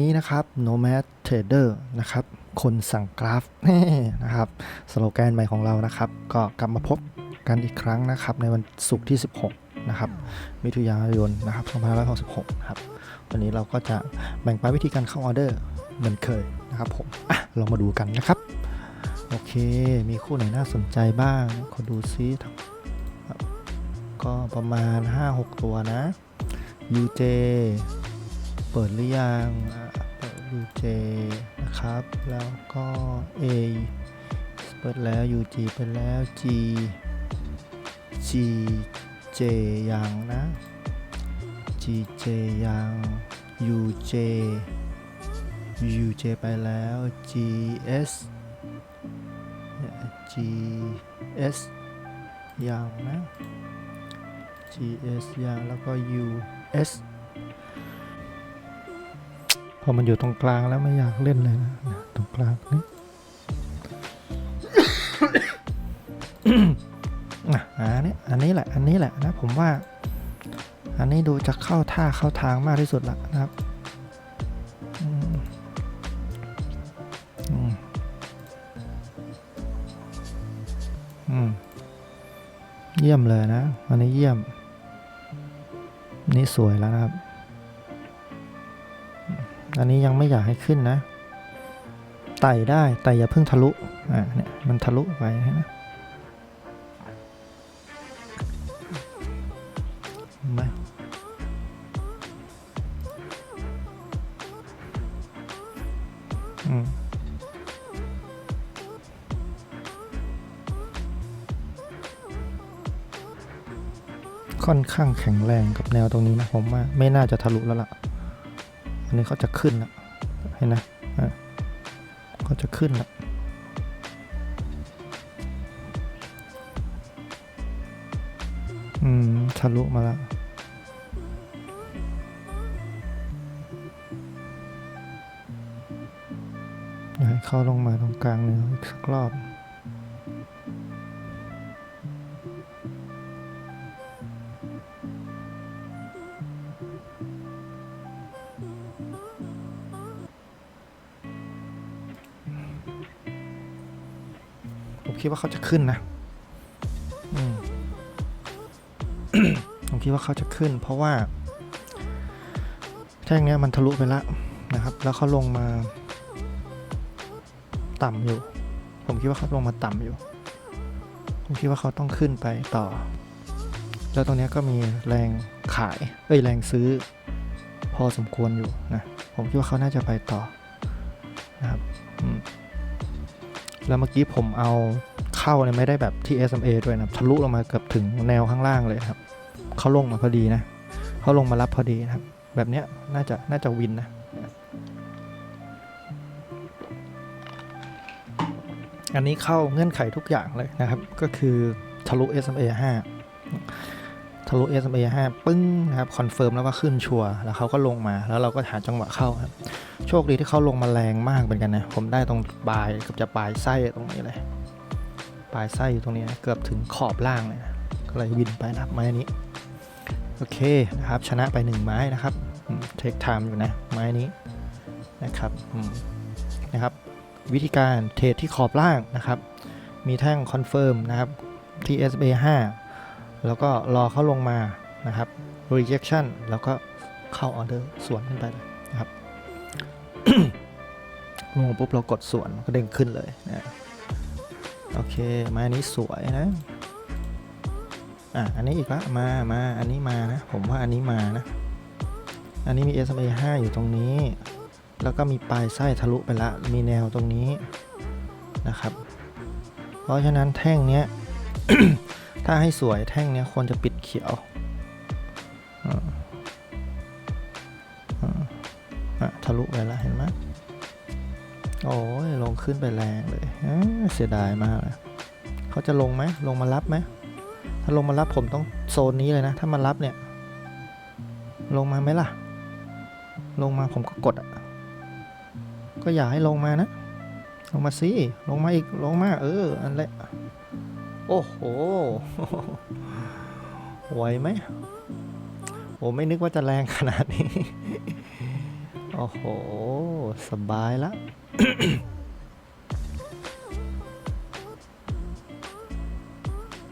นี้นะครับ Nomad Trader นะครับ คนสั่งกราฟนะครับสโลแกนใหม่ของเรานะครับ ก็กลับมาพบกันอีกครั้งนะครับ ในวันศุกร์ที่ 16 นะครับ มิถุนายนนะครับ2566นะครับ วันนี้เราก็จะแบ่งปันวิธีการเข้าออเดอร์เหมือนเคยนะครับผมอะเรามาดูกันนะครับ โอเค มีคู่ไหนน่าสนใจบ้างขอดูซิก็ประมาณ 5-6 ตัวนะ UJ เปิดหรือยังเปิด UJ นะครับ แล้วก็ A เปิดแล้ว UG เปิดแล้ว G G J ยังนะ G J ยัง UJ UJ ไปแล้ว G S G S ยังนะ G S ยังแล้วก็ U S อมันอยู่ตรงกลางแล้วไม่อยากเล่นเลยนะตรงกลางนี่อะอันนี้อันนี้แหละ อันนี้แหละนะผมว่า อันนี้ดูจะเข้าท่าเข้าทางมากที่สุดละนะครับอืมอืมเยี่ยมเลยนะ อันนี้เยี่ยม นี่สวยแล้วนะครับ อันนี้ยังไม่อยากให้ขึ้นนะ ไต่ได้แต่อย่าเพิ่งทะลุ อ่าเนี่ยมันทะลุไปนะไหมอืมค่อนข้างแข็งแรงกับแนวตรงนี้นะผมว่าไม่น่าจะทะลุแล้วล่ะ อันนี้เขาจะขึ้นแล้วเห็นนะอะเขาจะขึ้นแล้วอืมทะลุมาแล้วอยากให้เข้าลงมาตรงกลางเนื้ออีกสักรอบ คิดว่าเขาจะขึ้นนะผมคิดว่าเขาจะขึ้น เพราะว่าแท่งนี้มันทะลุไปแล้วนะครับ แล้วเขาลงมา ต่ำอยู่ ผมคิดว่าเขาลงมาต่ำอยู่ ผมคิดว่าเขาต้องขึ้นไปต่อ แล้วตรงนี้ก็มีแรงขายเอ้ยแรงซื้อ พอสมควรอยู่นะ ผมคิดว่าเขาน่าจะไปต่อนะครับ อืม แล้วเมื่อกี้ผมเอาเข้าเนี่ยไม่ได้แบบที่ SMA ด้วยนะทะลุลงมาเกือบถึงแนวข้างล่างเลยครับเขาลงมาพอดีนะเขาลงมารับพอดีนะครับ แบบเนี้ยน่าจะน่าจะวินนะอันนี้เข้าเงื่อนไขทุกอย่างเลยนะครับ ก็คือทะลุ SMA 5 ทะลุ SMA 5ปึ้งนะครับคอนเฟิร์มแล้วว่าขึ้นชัวร์แล้วเขาก็ลงมาแล้วเราก็หาจังหวะเข้าครับ โชคดีที่เขาลงมาแรงมากเหมือนกันนะ ผมได้ตรงปลายเกับจะปลายไส้ตรงนี้เลย ปลายไส้อยู่ตรงนี้นะเกือบถึงขอบล่างเลยนะก็เลยวินไปนะครับไม้นี้ โอเคนะครับชนะไปหนึ่งไม้นะครับเทคไทม์อยู่นะไม้นี้นะครับนะครับ วิธีการเทรดที่ขอบล่างนะครับ มีแท่งคอนเฟิร์มนะครับที่ SBA 5 แล้วก็รอเขาลงมานะครับ rejection แล้วก็เข้าออเดอร์สวนขึ้นไปเลยนะครับลงปุ๊บเรากดสวนก็เด้งขึ้นเลยนะโอเคไม้นี้สวยนะอะอันนี้อีกละมามาอันนี้มานะ ผมว่าอันนี้มานะ อันนี้มี SMA 5 อยู่ตรงนี้ แล้วก็มีปลายไส้ทะลุไปละ มีแนวตรงนี้นะครับ เพราะฉะนั้นแท่งเนี้ย ถ้าให้สวยแท่งเนี้ยควรจะปิดเขียวอะทะลุไปแล้วเห็นไหมโอ้ยลงขึ้นไปแรงเลยเอ้อเสียดายมากเลยเขาจะลงไหมลงมารับไหมถ้าลงมารับผมต้องโซนนี้เลยนะ ถ้ามารับเนี่ย ลงมาไหมล่ะ ลงมาผมก็กดอะก็อย่าให้ลงมานะ ลงมาสิลงมาอีกลงมาเอออันแหละ โอ้โหไหวไหมโอ้ไม่นึกว่าจะแรงขนาดนี้ โอ้โห สบายละ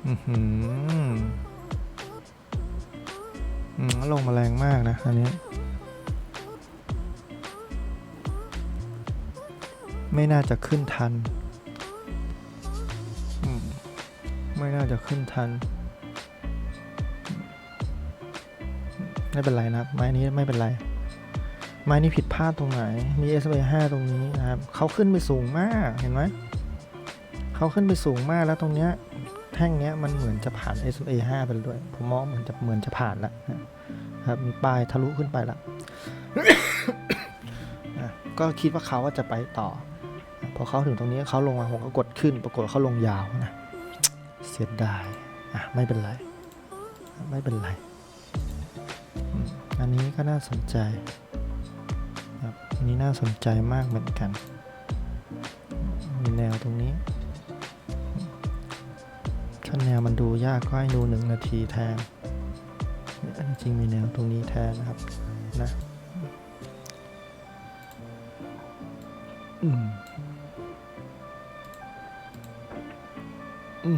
อือหืออืมลงมาแรงมากนะอันนี้ ไม่น่าจะขึ้นทัน ไม่น่าจะขึ้นทัน ไม่เป็นไรนะครับ ไม้นี้ไม่เป็นไร ไม้นี้ผิดพลาดตรงไหน มี s อ5ตรงนี้นะครับ เขาขึ้นไปสูงมาก เห็นไหม เขาขึ้นไปสูงมากแล้วตรงเนี้ย แท่งเนี้ยมันเหมือนจะผ่าน SMA 5ไปแล้วด้วย ผมมองเหมือนจะเหมือนจะผ่านแล้วนะครับมีปลายทะลุขึ้นไปแล้วอะก็คิดว่าเขาว่าจะไปต่อ พอเขาถึงตรงนี้เขาลงมาผมก็กดขึ้น ปรากฏเขาลงยาวนะ สียดายอะไม่เป็นไร ไม่เป็นไร อันนี้ก็น่าสนใจครับอันนี้น่าสนใจมากเหมือนกัน มีแนวตรงนี้ถ้าแนวมันดูยากก็ให้ดูหนึ่งนาทีแทนจริงมีแนวตรงนี้แทนนะครับนะอืมอื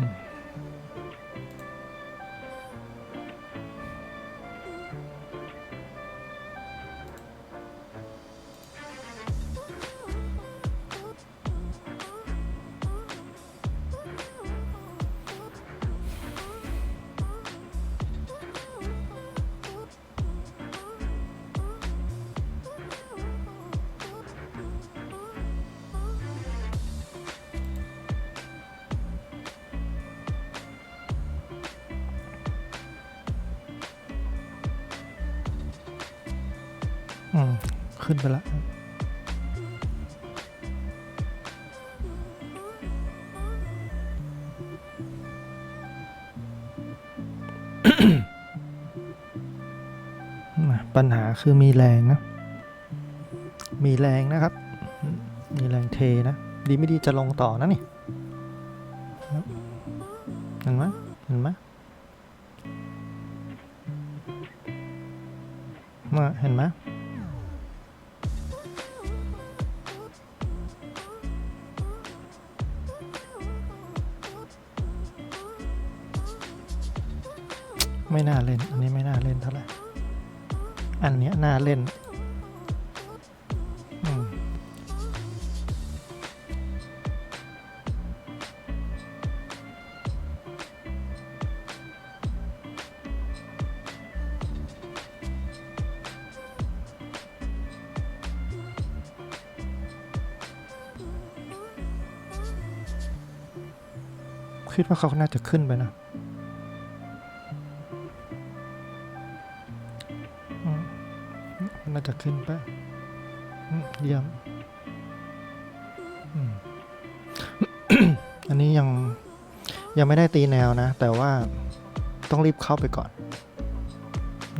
ขึ้นไปละปัญหาคือมีแรงนะ มีแรงนะครับ มีแรงเทนะ ดีไม่ดีจะลงต่อนะนี่เห็นไหม ไม่น่าเล่น อันนี้ไม่น่าเล่นเท่าไหร่ อันเนี้ยน่าเล่นคิดว่าเขาน่าจะขึ้นไปนะ น่าจะขึ้นไปอืมเยี่ยมอันนี้ยังยังไม่ได้ตีแนวนะ แต่ว่าต้องรีบเข้าไปก่อน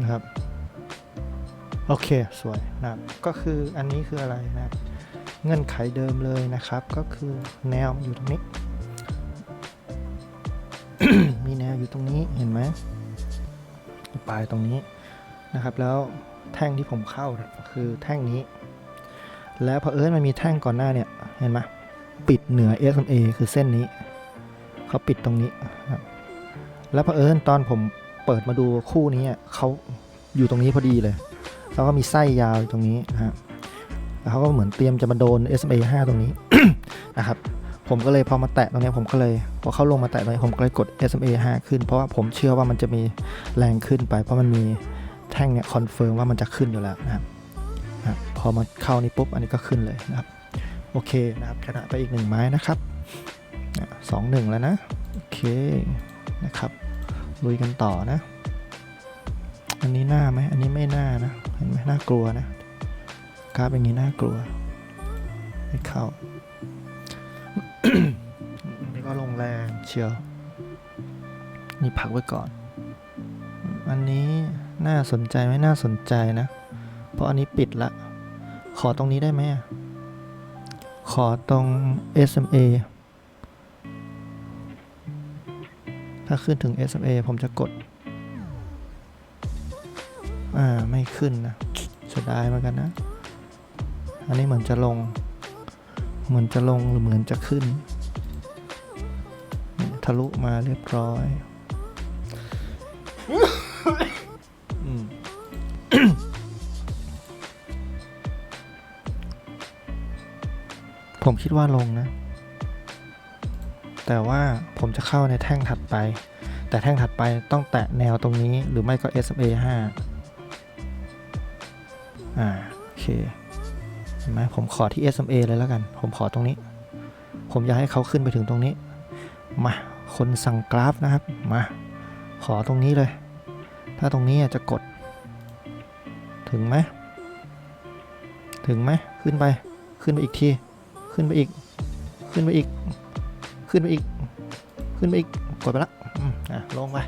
นะครับ โอเคสวยนะก็คืออันนี้คืออะไรนะ เงื่อนไขเดิมเลยนะครับ ก็คือแนวอยู่ตรงนี้ มีแนวอยู่ตรงนี้เห็นไหมปลายตรงนี้ นะครับ แล้วแท่งที่ผมเข้าคือแท่งนี้ แล้วพอเอิญมันมีแท่งก่อนหน้าเนี่ยเห็นไหมปิดเหนือ SMA คือเส้นนี้เขาปิดตรงนี้ครับแล้วพอเอิญตอนผมเปิดมาดูคู่นี้เขาอยู่ตรงนี้พอดีเลย แล้วก็มีไส้ยาวอยู่ตรงนี้นะฮะแล้วเขาก็เหมือนเตรียมจะมาโดน SMA 5 ตรงนี้นะครับผมก็เลยพอมาแตะตรงนี้ผมก็เลยพอเข้าลงมาแตะตรงนี้ผมก็เลยกด SMA 5 ขึ้น เพราะว่าผมเชื่อว่ามันจะมีแรงขึ้นไป เพราะมันมี แท่งเนี่ยคอนเฟิร์มว่ามันจะขึ้นอยู่แล้วนะครับพอมาเข้านี่ปุ๊บอันนี้ก็ขึ้นเลยนะครับ โอเคนะครับชนะไปอีกหนึ่งไม้นะครับสองหนึ่งแล้วนะ โอเคนะครับลุยกันต่อนะ อันนี้หน้าไหมอันนี้ไม่น่านะเห็นไหมน่ากลัวนะกราฟอย่างนี้น่ากลัวไม่เข้านนี้ก็ลงแรงเชียว นี่พักไว้ก่อน อันนี้ น่าสนใจไหมน่าสนใจนะ เพราะอันนี้ปิดละ ขอตรงนี้ได้ไหมขอตรง SMA ถ้าขึ้นถึง SMA ผมจะกด อ่า ไม่ขึ้นนะเสียดายเหมือนกันนะ อันนี้เหมือนจะลง เหมือนจะลงหรือเหมือนจะขึ้น ทะลุมาเรียบร้อย ผมคิดว่าลงนะ แต่ว่าผมจะเข้าในแท่งถัดไป แต่แท่งถัดไปต้องแตะแนวตรงนี้หรือไม่ก็ SMA 5อ่าโอเคเห็นไหมผมขอที่ SMA เลยแล้วกัน ผมขอตรงนี้ ผมอยากให้เขาขึ้นไปถึงตรงนี้ มาคนสั่งกราฟนะครับ มา ขอตรงนี้เลย ถ้าตรงนี้จะกด ถึงไหมถึงไหมขึ้นไป ขึ้นไปอีกที ขึ้นไปอีก ขึ้นไปอีก ขึ้นไปอีก ขึ้นไปอีก กดไปละอะลงไป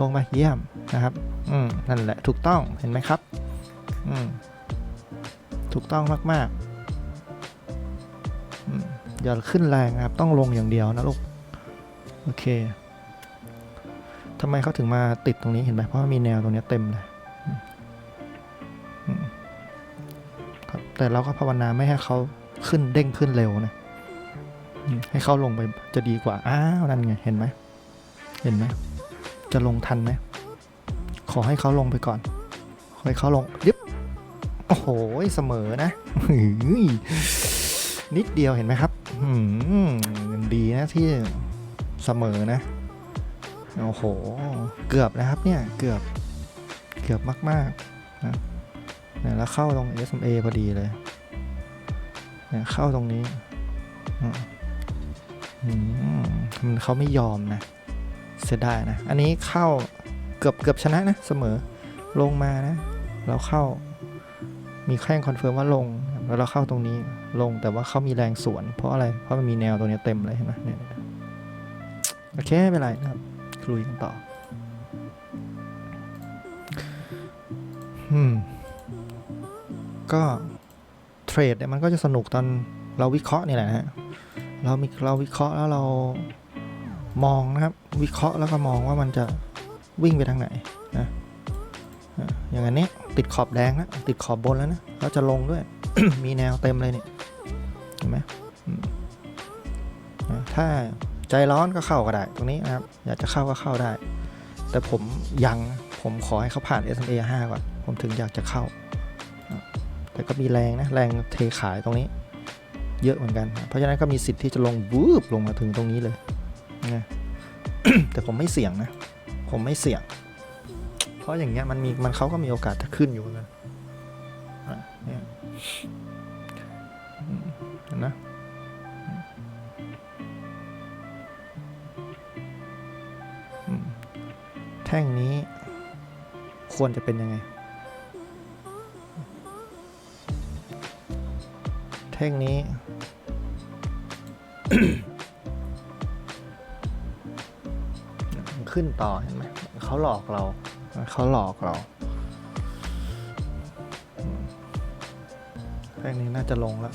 ลงไปเยี่ยมนะครับ อืมนั่นแหละถูกต้องเห็นไหมครับ อืมถูกต้องมากๆอืมอย่าขึ้นแรงนะครับ ต้องลงอย่างเดียวนะลูก โอเคทำไมเขาถึงมาติดตรงนี้เห็นไหมเพราะามีแนวตรงนี้เต็มเลยอืมอืมครับแต่เราก็ภาวนาไม่ให้เขา ขึ้นเด้งขึ้นเร็วนะให้เขาลงไปจะดีกว่า อ้าวนั่นไง เห็นไหม เห็นไหม จะลงทันไหม ขอให้เขาลงไปก่อน ขอให้เขาลงยึบโอ้โหเสมอนะนิดเดียวเห็นไหมครับหืมยังดีนะที่เสมอนะ โอ้โห เกือบนะครับเนี่ย เกือบ เกือบมากๆนะเนี่ยแล้วเข้าตรง SMA พอดีเลย เนี่ยเข้าตรงนี้มันเขาไม่ยอมนะ เสียดายนะ อันนี้เข้าเกือบเกือบชนะนะ เสมอลงมานะแล้วเข้า มีแค่งคอนเฟิร์มว่าลง แล้วเราเข้าตรงนี้ลงแต่ว่าเขามีแรงสวน เพราะอะไร เพราะมันมีแนวตรงนี้เต็มเลยเห็นไหมเนี่ยโอเคไม่เป็นไรนะครับลุยกันต่ออืมก็ รดเนี่ยมันก็จะสนุกตอนเราวิเคราะห์นี่แหละฮะเรามีเราวิเคราะห์แล้วเรามองนะครับ วิเคราะห์แล้วก็มองว่ามันจะวิ่งไปทางไหนนะอย่างอันนี้ติดขอบแดงแล้วติดขอบบนแล้วนะแล้วจะลงด้วย มีแนวเต็มเลยเนี่ยเห็นไหมถ้าใจร้อนก็เข้าก็ได้ ตรงนี้นะครับ อยากจะเข้าก็เข้าได้ แต่ผมยังผมขอให้เขาผ่าน SMA 5ก่อน ผมถึงอยากจะเข้า แต่ก็มีแรงนะแรงเทขายตรงนี้ เยอะเหมือนกัน เพราะฉะนั้นก็มีสิทธิ์ที่จะลงวืบลงมาถึงตรงนี้เลยนะแต่ผมไม่เสี่ยงนะ ผมไม่เสี่ยง เพราะอย่างเงี้ยมันมีมันเขาก็มีโอกาสจะขึ้นอยู่เหมือนกันอะเนี่ยนะแท่งนี้ควรจะเป็นยังไง แท่งนี้มันขึ้นต่อเห็นไหมเขาหลอกเรา เขาหลอกเราอืมแท่งนี้น่าจะลงแล้ว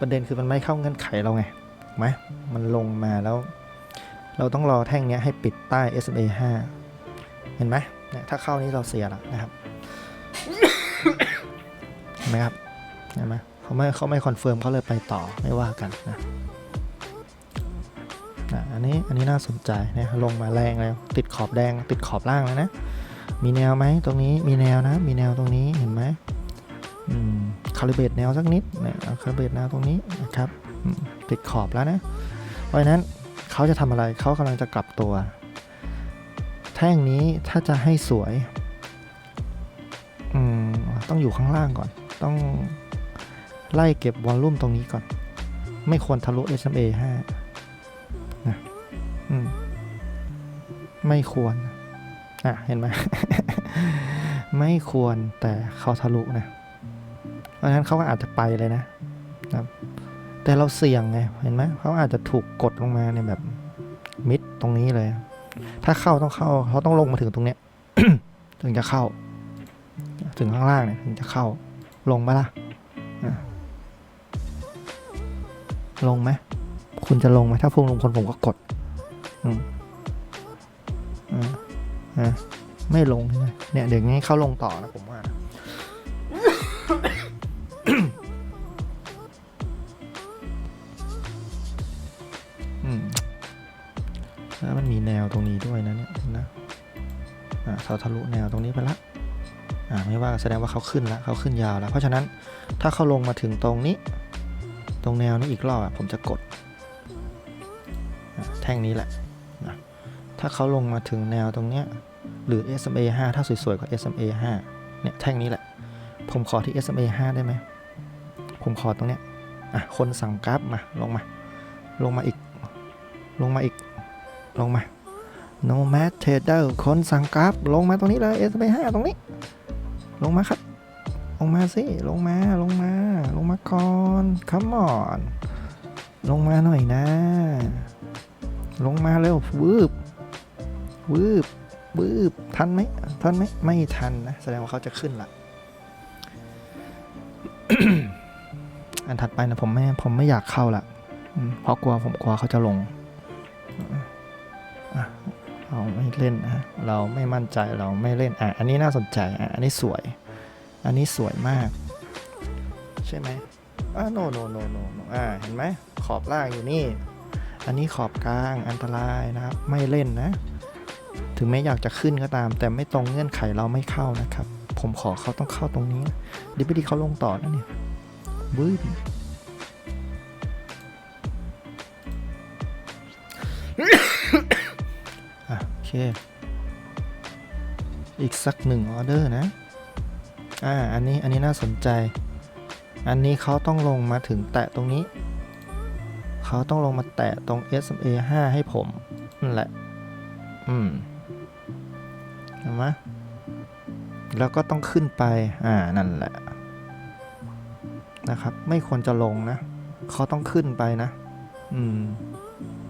ประเด็นคือมันไม่เข้าเงื่อนไขเราไงถูกไหมมันลงมาแล้ว เราต้องรอแท่งเนี้ยให้ปิดใต้ SMA 5 เห็นไหมเนี่ยถ้าเข้านี้เราเสียแล้วนะครับเห็นไหมครับเห็นไหมเขาไม่เขาไม่คอนเฟิร์มเขาเลยไปต่อไม่ว่ากันนะนะอันนี้อันนี้น่าสนใจนะลงมาแรงแล้วติดขอบแดงติดขอบล่างแล้วนะมีแนวไหมตรงนี้มีแนวนะ มีแนวตรงนี้เห็นไหมคาลิเบตแนวสักนิดนี่ยคาลิเบตแนวตรงนี้นะครับติดขอบแล้วนะ เพราะฉะนั้นเขาจะทำอะไรเขากำลังจะกลับตัว แท่งนี้ถ้าจะให้สวยอืมต้องอยู่ข้างล่างก่อน ต้องไล่เก็บวอลลุ่มตรงนี้ก่อน ไม่ควรทะลุ SMA 5นะอืมไม่ควร อะ เห็นไหม ไม่ควรแต่เขาทะลุนะ เพราะฉะนั้นเขาก็อาจจะไปเลยนะนะครับ แต่เราเสี่ยงไง เห็นไหม เขาอาจจะถูกกดลงมาในแบบมิดตรงนี้เลย ถ้าเข้าต้องเข้า เขาต้องลงมาถึงตรงเนี้ย ถึงจะเข้า ถึงข้างล่างเนี่ยถึงจะเข้า ลงไหมล่ะ ลงไหม คุณจะลงไหม ถ้าพวกลงคนผมก็กด อืมอ่าไม่ลงใช่ไหมเนี่ย เดี๋ยวงี้เข้าลงต่อนะผมว่า อืมแล้วมันมีแนวตรงนี้ด้วยนะเนี่ยนะ อ่าเราทะลุแนวตรงนี้ไปละ ไม่ว่าแสดงว่าเขาขึ้นแล้วเขาขึ้นยาวแล้ว เพราะฉะนั้นถ้าเขาลงมาถึงตรงนี้ ตรงแนวนี้อีกรอบผมจะกด แท่งนี้แหละนะถ้าเขาลงมาถึงแนวตรงเนี้ยหรือ SMA 5 ถ้าสวยๆกว่า SMA 5เนี่ยแท่งนี้แหละ ผมขอที่ SMA 5 ได้ไหม ผมขอตรงเนี้ยอะคนสั่งกราฟมาลงมา ลงมาอีก ลงมาอีก ลงมา no mat trader คนสั่งกราฟลงมาตรงนี้เลย SMA 5 ตรงนี้ ลงมาครับ ลงมาสิ ลงมา ลงมา ลงมาก่อน come on ลงมาหน่อยนะ ลงมาเร็ววืบวืบวืบทันไหมทันไหมไม่ทันนะ แสดงว่าเขาจะขึ้นละอันถัดไปนะผมไม่ ผมไม่อยากเข้าละเพราะกลัวผมกลัวเขาจะลง เราไม่เล่นนะเราไม่มั่นใจเราไม่เล่นอะอันนี้น่าสนใจอะอันนี้สวย อันนี้สวยมาก ใช่ไหมอ่าโนโนโนโนอ่าเห็นไหมขอบล่างอยู่นี่ อันนี้ขอบกลางอันตรายนะครับ ไม่เล่นนะ ถึงแม้อยากจะขึ้นก็ตาม แต่ไม่ตรงเงื่อนไขเราไม่เข้านะครับ ผมขอเขาต้องเข้าตรงนี้ดีไม่ดีเขาลงต่อนะเนี่ยบื้น คอีกสักหนึ่งออเดอร์นะ อ่า อันนี้ อันนี้น่าสนใจ อันนี้เขาต้องลงมาถึงแตะตรงนี้ เขาต้องลงมาแตะตรง SMA 5 ให้ผมนั่นแหละ อืมเห็นไหมแล้วก็ต้องขึ้นไป อ่า นั่นแหละ นะครับ ไม่ควรจะลงนะ เขาต้องขึ้นไปนะ อืม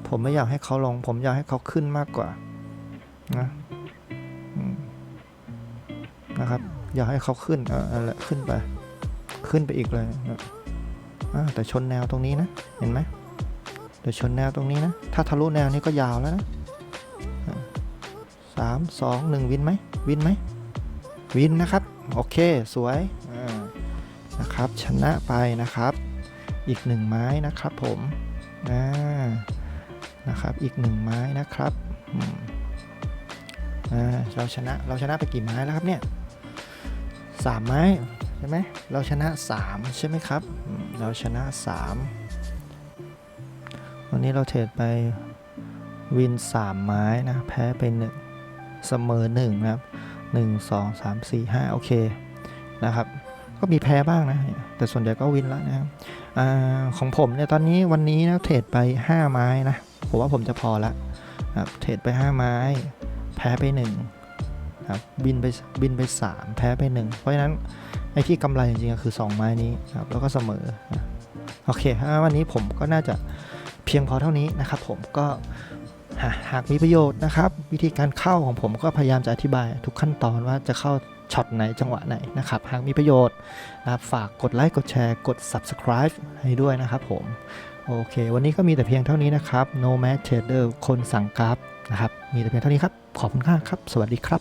ผมไม่อยากให้เขาลง ผมอยากให้เขาขึ้นมากกว่า นะนะครับ อยากให้เขาขึ้นออเอาละขึ้นไป ขึ้นไปอีกเลยนะอ่าแต่ชนแนวตรงนี้นะ เห็นไหมเดี๋ยวชนแนวตรงนี้นะ ถ้าทะลุแนวนี้ก็ยาวแล้วนะสามสองหนึ่งวินไหมวินไหมวินนะครับ โอเค สวยนะครับ ชนะไปนะครับ อีกหนึ่งไม้นะครับผมอ่านะครับ อีกหนึ่งไม้นะครับอื เราชนะเราชนะไปกี่ไม้แล้วครับเนี่ยสามไม้ใช่ไหมเราชนะสามใช่ไหมครับ เราชนะสามวันนี้เราเทรดไปวินสามไม้นะ แพ้ไปหนึ่งเสมอหนึ่งนะครับหนึ่งสองสามสี่ห้าโอเคนะครับ ก็มีแพ้บ้างนะ แต่ส่วนใหญ่ก็วินแล้วนะครับอของผมเนี่ยตอนนี้วันนี้นะเทรดไป 5 ไม้นะ ผมว่าผมจะพอละเทรดไป 5 ไม้ แพ้ไป1ครับบินไปบินไป 3 แพ้ไป 1 เพราะฉะนั้นไอ้ที่กำไรจริงๆก็คือ 2 ไม้นี้ครับแล้วก็เสมอโอเคถ้าวันนี้ผมก็น่าจะเพียงพอเท่านี้นะครับ ผมก็หาหากมีประโยชน์นะครับ วิธีการเข้าของผมก็พยายามจะอธิบายทุกขั้นตอนว่าจะเข้าช็อตไหนจังหวะไหนนะครับ หากมีประโยชน์นะครับฝากกดไลค์กดแชร์กด subscribe ให้ด้วยนะครับผม โอเค วันนี้ก็มีแต่เพียงเท่านี้นะครับ No Mad Trader คนสั่งกราฟ นะครับ มีแต่เพียงเท่านี้ครับ ขอบคุณมากครับ สวัสดีครับ